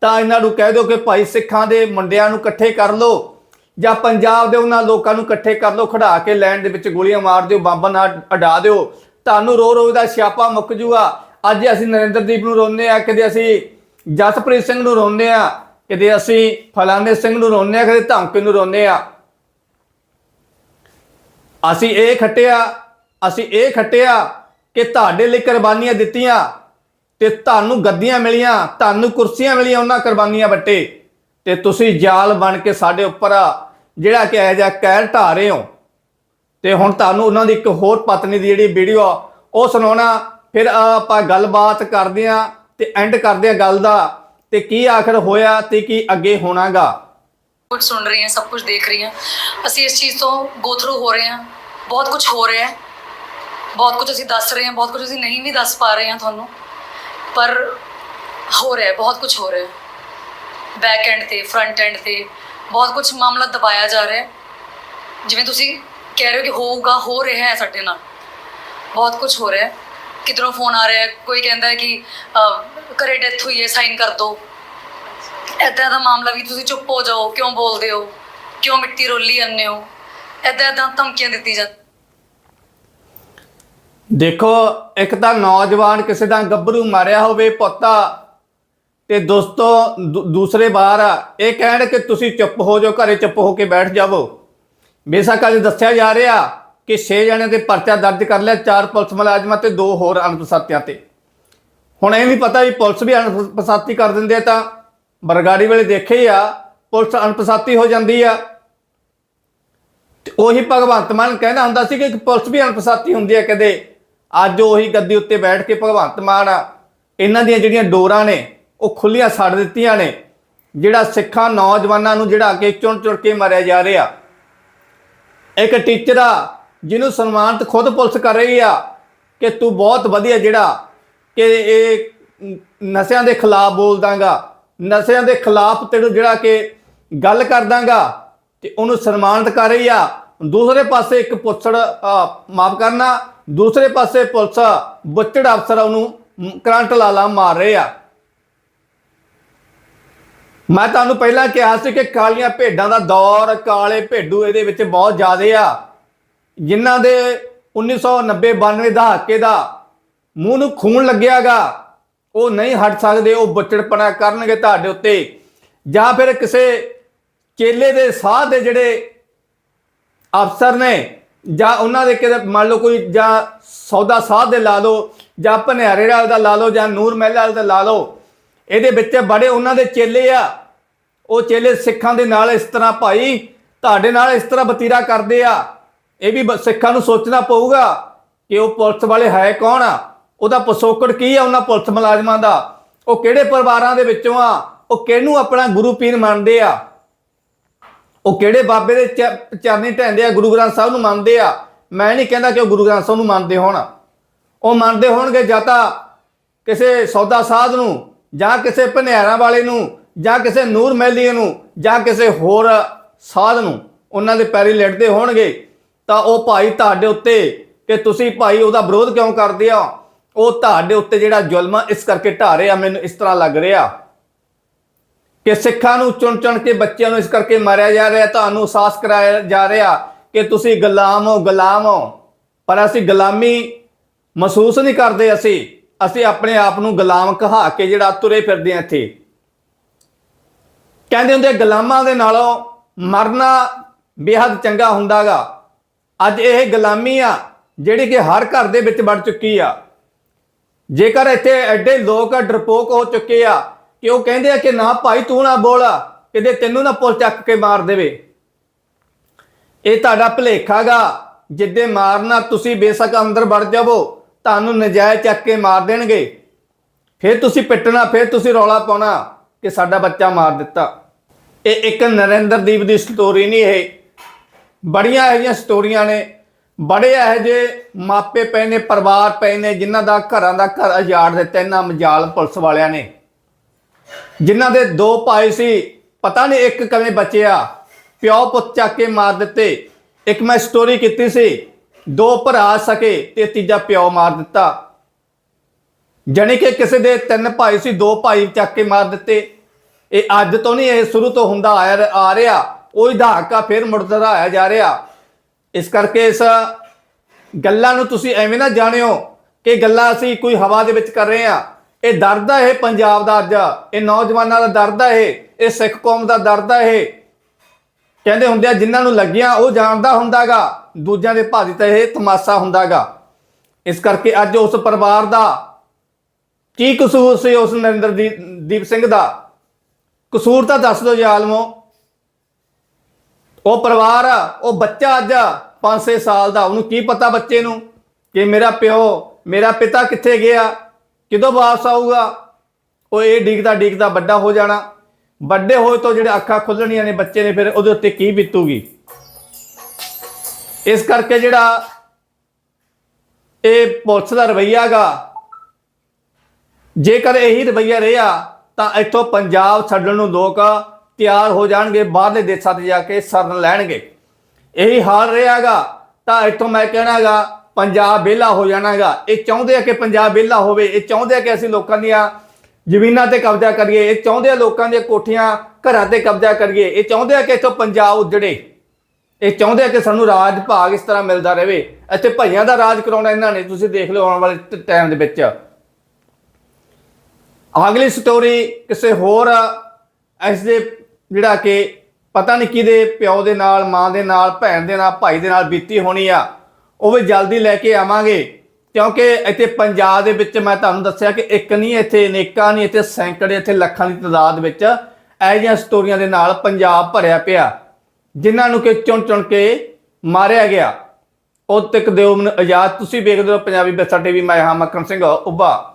ਤਾਂ ਇਹਨਾਂ ਨੂੰ ਕਹਿ ਦਿਓ ਕਿ ਭਾਈ ਸਿੱਖਾਂ ਦੇ ਮੁੰਡਿਆਂ ਨੂੰ ਇਕੱਠੇ ਕਰ ਲਓ, ਜਾਂ ਪੰਜਾਬ ਦੇ ਉਹਨਾਂ ਲੋਕਾਂ ਨੂੰ ਇਕੱਠੇ ਕਰ ਲਓ ਖੜਾ ਕੇ ਲੈਣ ਦੇ ਵਿੱਚ ਗੋਲੀਆਂ ਮਾਰ ਦਿਓ, ਬੰਬ ਨਾਲ ਅਡਾ ਦਿਓ। ਤੁਹਾਨੂੰ ਰੋ ਰੋ ਦਾ ਸਿਆਪਾ ਮੁੱਕ ਜੂਗਾ। ਅੱਜ ਅਸੀਂ ਨਰਿੰਦਰਦੀਪ ਨੂੰ ਰੋਂਦੇ ਆ, ਕਦੇ ਅਸੀਂ ਜਸਪ੍ਰੀਤ ਸਿੰਘ ਨੂੰ ਰੋਂਦੇ ਆ ਕਿਤੇ ਅਸੀਂ ਫਲਾਣੇ ਸਿੰਘ ਨੂੰ ਰੋਂਦੇ ਆ ਕਦੇ ਧਮਕੇ ਨੂੰ ਰੋਂਦੇ ਆ ਅਸੀਂ ਇਹ ਖੱਟਿਆ, ਅਸੀਂ ਇਹ ਖੱਟਿਆ ਕਿ ਤੁਹਾਡੇ ਲਈ ਕੁਰਬਾਨੀਆਂ ਦਿੱਤੀਆਂ ਤੇ ਤੁਹਾਨੂੰ ਗੱਦੀਆਂ ਮਿਲੀਆਂ, ਤੁਹਾਨੂੰ ਕੁਰਸੀਆਂ ਮਿਲੀਆਂ ਉਹਨਾਂ ਕੁਰਬਾਨੀਆਂ ਵੱਟੇ ਤੇ ਤੁਸੀਂ ਜਾਲ ਬਣ ਕੇ ਸਾਡੇ ਉੱਪਰ ਜਿਹੜਾ ਕਿ ਇਹ ਜਿਹਾ ਕਹਿਰ ਢਾ ਰਹੇ ਹੋ। ਤੇ ਹੁਣ ਤੁਹਾਨੂੰ ਉਹਨਾਂ ਦੀ ਇੱਕ ਹੋਰ ਪਤਨੀ ਦੀ ਜਿਹੜੀ ਵੀਡੀਓ ਆ, ਉਹ ਸੁਣਾਉਣਾ। ਫਿਰ ਆਪਾਂ ਗੱਲਬਾਤ ਕਰਦੇ ਆ ਤੇ ਐਂਡ ਕਰਦੇ ਆ ਗੱਲ ਦਾ। ਤੇ ਕੀ ਆਖਰ ਹੋਇਆ ਤੇ ਕੀ ਅੱਗੇ ਹੋਣਾਗਾ? ਕੁਝ ਸੁਣ ਰਹੀ ਹਾਂ, ਸਭ ਕੁਝ ਦੇਖ ਰਹੀ ਹਾਂ। ਅਸੀਂ ਇਸ ਚੀਜ਼ ਤੋਂ ਗੋ ਥਰੂ ਹੋ ਰਹੇ ਹਾਂ। ਬਹੁਤ ਕੁਝ ਹੋ ਰਿਹਾ ਹੈ। ਬਹੁਤ ਕੁਝ ਅਸੀਂ ਦੱਸ ਰਹੇ ਹਾਂ, ਬਹੁਤ ਕੁਝ ਅਸੀਂ ਨਹੀਂ ਵੀ ਦੱਸ ਪਾ ਰਹੇ ਹਾਂ ਤੁਹਾਨੂੰ। ਪਰ ਹੋ ਰਿਹਾ ਹੈ, ਬਹੁਤ ਕੁਝ ਹੋ ਰਿਹਾ ਹੈ। ਬੈਕ ਐਂਡ ਤੇ ਫਰੰਟ ਐਂਡ ਤੇ ਬਹੁਤ ਕੁਝ ਮਾਮਲਾ ਦਬਾਇਆ ਜਾ ਰਿਹਾ ਹੈ। ਜਿਵੇਂ ਤੁਸੀਂ ਕਹਿ ਰਹੇ ਹੋ ਕਿ ਹੋਊਗਾ, ਹੋ ਰਿਹਾ ਹੈ ਸਾਡੇ ਨਾਲ। ਬਹੁਤ ਕੁਝ ਹੋ ਰਿਹਾ ਹੈ। ਕਿਧਰੋਂ ਫੋਨ ਆ ਰਿਹਾ ਕੋਈ ਕਹਿੰਦਾ ਹੈ ਕਿ ਘਰੇ ਡੈਥ ਹੋਈ ਹੈ ਸਾਈਨ ਕਰ ਦਿਓ ਐਦਾਂ ਦਾ ਮਾਮਲਾ ਵੀ ਤੁਸੀਂ ਚੁੱਪ ਹੋ ਜਾਓ, ਕਿਉਂ ਬੋਲਦੇ ਹੋ? ਕਿਉਂ ਮਿੱਟੀ ਰੋਲੀ ਜਾਂਦੇ ਹੋ? ਐਦਾਂ ਐਦਾਂ ਧਮਕੀਆਂ ਦਿੱਤੀ ਜਾਂਦੀਆਂ। ਦੇਖੋ, ਇੱਕ ਤਾਂ ਨੌਜਵਾਨ ਕਿਸੇ ਦਾ ਗੱਭਰੂ ਮਾਰਿਆ ਹੋਵੇ ਪੁੱਤਾ, ਤੇ ਦੋਸਤੋ ਦੂਸਰੇ ਬਾਹਰ ਇਹ ਕਹਿਣ ਕਿ ਤੁਸੀਂ ਚੁੱਪ ਹੋ ਜਾਓ, ਘਰੇ ਚੁੱਪ ਹੋ ਕੇ ਬੈਠ ਜਾਵੋ। ਬੇਸ਼ੱਕ ਅੱਜ ਦੱਸਿਆ ਜਾ ਰਿਹਾ ਕਿ 6 ਜਣਿਆਂ ਤੇ ਪਰਚਾ ਦਰਜ ਕਰ ਲਿਆ, ਚਾਰ ਪੁਲਿਸ ਮੁਲਾਜ਼ਮਾਂ ਤੇ ਦੋ ਹੋਰ ਅਣਪਛਾਤਿਆਂ ਤੇ। ਹੁਣ ਇਹ ਵੀ ਪਤਾ ਵੀ ਪੁਲਿਸ ਵੀ ਅਣਪਛਾਤੀ ਕਰ ਦਿੰਦੇ ਆ ਤਾਂ ਬਰਗਾੜੀ ਵੇਲੇ ਦੇਖੇ ਹੀ ਆ, ਪੁਲਿਸ ਅਣਪਛਾਤੀ ਹੋ ਜਾਂਦੀ ਆ। ਤੇ ਉਹੀ ਭਗਵੰਤ ਮਾਨ ਕਹਿੰਦਾ ਹੁੰਦਾ ਸੀ ਕਿ ਪੁਲਿਸ ਵੀ ਅਣਪਛਾਤੀ ਹੁੰਦੀ ਹੈ ਕਦੇ। ਅੱਜ ਉਹੀ ਗੱਦੀ ਉੱਤੇ ਬੈਠ ਕੇ ਭਗਵੰਤ ਮਾਨ ਇਹਨਾਂ ਦੀਆਂ ਜਿਹੜੀਆਂ ਡੋਰਾਂ ਨੇ, ਉਹ ਖੁੱਲੀਆਂ ਛੱਡ ਦਿੱਤੀਆਂ ਨੇ, ਜਿਹੜਾ ਸਿੱਖਾਂ, ਨੌਜਵਾਨਾਂ ਨੂੰ ਜਿਹੜਾ ਕਿ ਚੁਣ ਚੁਣ ਕੇ ਮਾਰਿਆ ਜਾ ਰਿਹਾ। ਇੱਕ ਟੀਚਰ ਆ ਜਿਹਨੂੰ ਸਨਮਾਨਿਤ ਖੁਦ ਪੁਲਿਸ ਕਰ ਰਹੀ ਆ ਕਿ ਤੂੰ ਬਹੁਤ ਵਧੀਆ ਜਿਹੜਾ ਕਿ ਇਹ ਨਸ਼ਿਆਂ ਦੇ ਖਿਲਾਫ ਬੋਲਦਾਗਾ, ਨਸ਼ਿਆਂ ਦੇ ਖਿਲਾਫ ਤੈਨੂੰ ਜਿਹੜਾ ਕਿ ਗੱਲ ਕਰਦਾਗਾ ਤੇ ਉਹਨੂੰ ਸਨਮਾਨਿਤ ਕਰ ਰਹੀ ਆ। ਦੂਸਰੇ ਪਾਸੇ ਇੱਕ ਪੁੱਛੜ ਮਾਫ ਕਰਨਾ, ਦੂਸਰੇ ਪਾਸੇ ਪੁਲਿਸ ਬੁੱਚੜ ਅਫਸਰ ਉਹਨੂੰ ਕਰੰਟ ਲਾਲਾ ਮਾਰ ਰਹੇ ਆ। ਮੈਂ ਤੁਹਾਨੂੰ ਪਹਿਲਾਂ ਕਿਹਾ ਸੀ ਕਿ ਕਾਲੀਆਂ ਭੇਡਾਂ ਦਾ ਦੌਰ ਕਾਲੇ ਭੇਡੂ ਇਹਦੇ ਵਿੱਚ ਬਹੁਤ ਜ਼ਿਆਦਾ ਆ। ਜਿਨ੍ਹਾਂ ਦੇ 1990 92 ਦਹਾਕੇ ਦਾ ਮੂੰਹ ਨੂੰ ਖੂਨ ਲੱਗਿਆਗਾ, ਉਹ ਨਹੀਂ ਹਟ ਸਕਦੇ, ਉਹ ਬੁੱਚੜਪਣਾ ਕਰਨਗੇ ਤੁਹਾਡੇ ਉੱਤੇ। ਜਾਂ ਫਿਰ ਕਿਸੇ ਚੇਲੇ ਦੇ ਸਾਹ ਦੇ ਜਿਹੜੇ ਅਫਸਰ ਨੇ, ਜਾਂ ਉਹਨਾਂ ਦੇ ਕਿਤੇ ਮੰਨ ਲਓ ਕੋਈ ਜਾਂ ਸੌਦਾ ਸਾਹ ਦੇ ਲਾ ਲਓ, ਜਾਂ ਭਨਿਆਰੇ ਵਾਲ ਦਾ ਲਾ ਲਓ, ਜਾਂ ਨੂਰ ਮਹਿਲ ਵਾਲ ਦਾ ਲਾ ਲਓ, ਇਹਦੇ ਵਿੱਚ ਬੜੇ ਉਹਨਾਂ ਦੇ ਚੇਲੇ ਆ। ਉਹ ਚੇਲੇ ਸਿੱਖਾਂ ਦੇ ਨਾਲ ਇਸ ਤਰ੍ਹਾਂ ਭਾਈ, ਤੁਹਾਡੇ ਨਾਲ ਇਸ ਤਰ੍ਹਾਂ ਬਤੀਰਾ ਕਰਦੇ ਆ। ਇਹ ਵੀ ਬ- ਸਿੱਖਾਂ ਨੂੰ ਸੋਚਣਾ ਪਊਗਾ ਕਿ ਉਹ ਪੁਲਿਸ ਵਾਲੇ ਹੈ ਕੌਣ ਆ? ਉਹਦਾ ਪਸੋਕੜ ਕੀ ਆ ਉਹਨਾਂ ਪੁਲਿਸ ਮੁਲਾਜ਼ਮਾਂ ਦਾ? ਉਹ ਕਿਹੜੇ ਪਰਿਵਾਰਾਂ ਦੇ ਵਿੱਚੋਂ ਆ? ਉਹ ਕਿਹਨੂੰ ਆਪਣਾ ਗੁਰੂ ਪੀਰ ਮੰਨਦੇ ਆ? ਉਹ ਕਿਹੜੇ ਬਾਬੇ ਦੇ ਚਰਨੀ ਢਹਿੰਦੇ ਆ ਗੁਰੂ ਗ੍ਰੰਥ ਸਾਹਿਬ ਨੂੰ ਮੰਨਦੇ ਆ? ਮੈਂ ਨਹੀਂ ਕਹਿੰਦਾ ਕਿ ਉਹ ਗੁਰੂ ਗ੍ਰੰਥ ਸਾਹਿਬ ਨੂੰ ਮੰਨਦੇ ਹੋਣ। ਉਹ ਮੰਨਦੇ ਹੋਣਗੇ ਜਾਂ ਤਾਂ ਕਿਸੇ ਸੌਦਾ ਸਾਧ ਨੂੰ, ਜਾਂ ਕਿਸੇ ਭਨਿਆਰਾਂ ਵਾਲੇ ਨੂੰ, ਜਾਂ ਕਿਸੇ ਨੂਰ ਮਹਿਲੀ ਨੂੰ, ਜਾਂ ਕਿਸੇ ਹੋਰ ਸਾਧ ਨੂੰ। ਉਹਨਾਂ ਦੇ ਪੈਰੀ ਲੜਦੇ ਹੋਣਗੇ। ਤਾਂ ਉਹ ਭਾਈ ਤੁਹਾਡੇ ਉੱਤੇ ਕਿ ਤੁਸੀਂ ਭਾਈ ਉਹਦਾ ਵਿਰੋਧ ਕਿਉਂ ਕਰਦੇ ਆ ਉਹ ਤੁਹਾਡੇ ਉੱਤੇ ਜਿਹੜਾ ਜ਼ੁਲਮ ਇਸ ਕਰਕੇ ਢਾ ਰਿਹਾ, ਮੈਨੂੰ ਇਸ ਤਰ੍ਹਾਂ ਲੱਗ ਰਿਹਾ। ਕਿ ਸਿੱਖਾਂ ਨੂੰ ਚੁਣ ਚੁਣ ਕੇ ਬੱਚਿਆਂ ਨੂੰ ਇਸ ਕਰਕੇ ਮਾਰਿਆ ਜਾ ਰਿਹਾ, ਤੁਹਾਨੂੰ ਅਹਿਸਾਸ ਕਰਾਇਆ ਜਾ ਰਿਹਾ ਕਿ ਤੁਸੀਂ ਗੁਲਾਮ ਹੋ ਗੁਲਾਮ ਹੋ। ਪਰ ਅਸੀਂ ਗੁਲਾਮੀ ਮਹਿਸੂਸ ਨਹੀਂ ਕਰਦੇ ਅਸੀਂ। ਅਸੀਂ ਆਪਣੇ ਆਪ ਨੂੰ ਗੁਲਾਮ ਕਹਾ ਕੇ ਜਿਹੜਾ ਤੁਰੇ ਫਿਰਦੇ ਆ ਇੱਥੇ। ਕਹਿੰਦੇ ਹੁੰਦੇ ਗੁਲਾਮਾਂ ਦੇ ਨਾਲੋਂ ਮਰਨਾ ਬੇਹੱਦ ਚੰਗਾ ਹੁੰਦਾਗਾ। ਅੱਜ ਇਹ ਗੁਲਾਮੀ ਆ, ਜਿਹੜੀ ਕਿ ਹਰ ਘਰ ਦੇ ਵਿੱਚ ਵੜ ਚੁੱਕੀ ਆ। ਜੇਕਰ ਇੱਥੇ ਐਡੇ ਲੋਕ ਡਰਪੋਕ ਹੋ ਚੁੱਕੇ ਆ ਕਿ ਉਹ ਕਹਿੰਦੇ ਆ ਕਿ ਨਾ ਭਾਈ ਤੂੰ ਨਾ ਬੋਲ, ਕਿਤੇ ਤੈਨੂੰ ਨਾ ਪੁਲ ਚੱਕ ਕੇ ਮਾਰ ਦੇਵੇ। ਇਹ ਤੁਹਾਡਾ ਭਲੇਖਾਗਾ ਜਿੱਦੇ ਮਾਰਨਾ ਤੁਸੀਂ ਬੇਸ਼ੱਕ ਅੰਦਰ ਵੜ ਜਾਵੋ, ਤੁਹਾਨੂੰ ਨਜਾਇਜ਼ ਚੱਕ ਕੇ ਮਾਰ ਦੇਣਗੇ। ਫਿਰ ਤੁਸੀਂ ਪਿੱਟਣਾ, ਫਿਰ ਤੁਸੀਂ ਰੌਲਾ ਪਾਉਣਾ ਕਿ ਸਾਡਾ ਬੱਚਾ ਮਾਰ ਦਿੱਤਾ। ਇਹ ਇੱਕ ਨਰਿੰਦਰਦੀਪ ਦੀ ਸਟੋਰੀ ਨਹੀਂ ਇਹ। ਬੜੀਆਂ ਇਹੋ ਜਿਹੀਆਂ ਸਟੋਰੀਆਂ ਨੇ। ਬੜੇ ਇਹੋ ਜਿਹੇ ਮਾਪੇ ਪਏ ਨੇ, ਪਰਿਵਾਰ ਪਏ ਨੇ, ਜਿਨ੍ਹਾਂ ਦਾ ਘਰਾਂ ਦਾ ਘਰ ਉਜਾੜ ਦਿੱਤਾ, ਇਹਨਾਂ ਮਜਾਲ ਪੁਲਿਸ ਵਾਲਿਆਂ ਨੇ। ਜਿਨ੍ਹਾਂ ਦੇ ਦੋ ਭਾਈ ਸੀ, ਪਤਾ ਨਹੀਂ ਇੱਕ ਕਿਵੇਂ ਬਚਿਆ। ਪਿਓ ਪੁੱਤ ਚੱਕ ਕੇ ਮਾਰ ਦਿੱਤੇ। ਇੱਕ ਮੈਂ ਸਟੋਰੀ ਕੀਤੀ ਸੀ, ਦੋ ਭਰਾ ਸਕੇ ਤੇ ਤੀਜਾ ਪਿਓ ਮਾਰ ਦਿੱਤਾ। ਜਾਣੀ ਕਿ ਕਿਸੇ ਦੇ ਤਿੰਨ ਭਾਈ ਸੀ, ਦੋ ਭਾਈ ਚੱਕ ਕੇ ਮਾਰ ਦਿੱਤੇ। ਇਹ ਅੱਜ ਤੋਂ ਨਹੀਂ, ਇਹ ਸ਼ੁਰੂ ਤੋਂ ਹੁੰਦਾ ਆਇਆ ਆ ਰਿਹਾ। ਉਹੀ ਦਹਾਕਾ ਫਿਰ ਮੁੜਦਾ ਆਇਆ ਜਾ ਰਿਹਾ। ਇਸ ਕਰਕੇ ਇਸ ਗੱਲਾਂ ਨੂੰ ਤੁਸੀਂ ਐਵੇਂ ਨਾ ਜਾਣਿਓ ਕਿ ਗੱਲਾਂ ਅਸੀਂ ਕੋਈ ਹਵਾ ਦੇ ਵਿੱਚ ਕਰ ਰਹੇ ਆ ਇਹ ਦਰਦ ਆ ਇਹ ਪੰਜਾਬ ਦਾ ਅੱਜ। ਇਹ ਨੌਜਵਾਨਾਂ ਦਾ ਦਰਦ ਆ ਇਹ। ਇਹ ਸਿੱਖ ਕੌਮ ਦਾ ਦਰਦ ਆ ਇਹ। ਕਹਿੰਦੇ ਹੁੰਦੇ ਆ, ਜਿਨ੍ਹਾਂ ਨੂੰ ਲੱਗੀਆਂ ਉਹ ਜਾਣਦਾ ਹੁੰਦਾਗਾ। ਦੂਜਿਆਂ ਦੇ ਭਾਜੀ ਤਾਂ ਇਹ ਤਮਾਸ਼ਾ ਹੁੰਦਾਗਾ। ਇਸ ਕਰਕੇ ਅੱਜ ਉਸ ਪਰਿਵਾਰ ਦਾ ਕੀ ਕਸੂਰ ਸੀ ਉਸ ਨਰਿੰਦਰ ਦੀ- ਦੀਪ ਸਿੰਘ ਦਾ? ਕਸੂਰ ਤਾਂ ਦੱਸ ਦਿਓ ਜ਼ਾਲਮੋ ਉਹ ਪਰਿਵਾਰ ਆ, ਉਹ ਬੱਚਾ ਅੱਜ 5-6 ਸਾਲ ਦਾ, ਉਹਨੂੰ ਕੀ ਪਤਾ ਬੱਚੇ ਨੂੰ ਕਿ ਮੇਰਾ ਪਿਓ, ਮੇਰਾ ਪਿਤਾ ਕਿੱਥੇ ਗਿਆ, ਕਿਦੋਂ ਵਾਪਸ ਆਊਗਾ? ਉਹ ਇਹ ਡਿੱਗਦਾ ਡਿੱਗਦਾ ਵੱਡਾ ਹੋ ਜਾਣਾ। ਵੱਡੇ ਹੋਏ ਤੋਂ ਜਿਹੜੇ ਅੱਖਾਂ ਖੁੱਲਣੀਆਂ ਨੇ ਬੱਚੇ ਨੇ, ਫਿਰ ਉਹਦੇ ਉੱਤੇ ਕੀ ਬੀਤੂਗੀ? ਇਸ ਕਰਕੇ ਜਿਹੜਾ ਇਹ ਪੁਲਿਸ ਦਾ ਰਵਈਆ ਗਾ, ਜੇਕਰ ਇਹੀ ਰਵਈਆ ਰਿਹਾ, ਤਾਂ ਇੱਥੋਂ ਪੰਜਾਬ ਛੱਡਣ ਨੂੰ ਲੋਕ ਤਿਆਰ ਹੋ ਜਾਣਗੇ, ਬਾਹਰਲੇ ਦੇਸ਼ਾਂ ਤੇ ਜਾ ਕੇ ਸ਼ਰਨ ਲੈਣਗੇ। ਇਹੀ ਹਾਲ ਰਿਹਾਗਾ। ਤਾਂ ਇੱਥੋਂ ਮੈਂ ਕਹਿਣਾਗਾ, ਪੰਜਾਬ ਵਿਹਲਾ ਹੋ ਜਾਣਾਗਾ। ਇਹ ਚਾਹੁੰਦੇ ਆ ਕਿ ਪੰਜਾਬ ਵਿਹਲਾ ਹੋਵੇ, ਇਹ ਚਾਹੁੰਦੇ ਆ ਕਿ ਅਸੀਂ ਲੋਕਾਂ ਦੀਆਂ ਜ਼ਮੀਨਾਂ ਤੇ ਕਬਜ਼ਾ ਕਰੀਏ, ਇਹ ਚਾਹੁੰਦੇ ਆ ਲੋਕਾਂ ਦੀਆਂ ਕੋਠੀਆਂ ਘਰਾਂ ਤੇ ਕਬਜ਼ਾ ਕਰੀਏ, ਇਹ ਚਾਹੁੰਦੇ ਆ ਕਿ ਇੱਥੋਂ ਪੰਜਾਬ ਉਜੜੇ। ਇਹ ਚਾਹੁੰਦੇ ਆ ਕਿ ਸਾਨੂੰ ਰਾਜ ਭਾਗ ਇਸ ਤਰ੍ਹਾਂ ਮਿਲਦਾ ਰਹੇ। ਇੱਥੇ ਭਈਆਂ ਦਾ ਰਾਜ ਕਰਾਉਣਾ ਇਹਨਾਂ ਨੇ, ਤੁਸੀਂ ਦੇਖ ਲਿਓ ਆਉਣ ਵਾਲੇ ਟਾਈਮ ਦੇ ਵਿੱਚ। ਅਗਲੀ ਸਟੋਰੀ ਕਿਸੇ ਹੋਰ ਇਸ ਦੇ ਜਿਹੜਾ ਕਿ ਪਤਾ ਨਹੀਂ ਕਿਹਦੇ ਪਿਓ ਦੇ ਨਾਲ, ਮਾਂ ਦੇ ਨਾਲ, ਭੈਣ ਦੇ ਨਾਲ, ਭਾਈ ਦੇ ਨਾਲ ਬੀਤੀ ਹੋਣੀ ਆ, ਉਹ ਵੀ ਜਲਦੀ ਲੈ ਕੇ ਆਵਾਂਗੇ। ਕਿਉਂਕਿ ਇੱਥੇ ਪੰਜਾਬ ਦੇ ਵਿੱਚ ਮੈਂ ਤੁਹਾਨੂੰ ਦੱਸਿਆ ਕਿ ਇੱਕ ਨਹੀਂ, ਇੱਥੇ ਅਨੇਕਾਂ ਨਹੀਂ, ਇੱਥੇ ਸੈਂਕੜੇ, ਇੱਥੇ ਲੱਖਾਂ ਦੀ ਤਾਦਾਦ ਵਿੱਚ ਇਹੋ ਜਿਹੀਆਂ ਸਟੋਰੀਆਂ ਦੇ ਨਾਲ ਪੰਜਾਬ ਭਰਿਆ ਪਿਆ। ਜਿਨ੍ਹਾਂ ਨੂੰ ਕਿ ਚੁਣ ਚੁਣ ਕੇ ਮਾਰਿਆ ਗਿਆ। ਉਹ ਤੱਕ ਦਿਓ ਮੈਨੂੰ ਇਜਾਜ਼ਤ ਤੁਸੀਂ ਵੇਖਦੇ ਹੋ ਪੰਜਾਬੀ ਬਿਰਸਾ ਟੀਵੀ, ਮੈਂ ਹਾਂ ਮੱਖਣ ਸਿੰਘ, ਉੱਭਾ।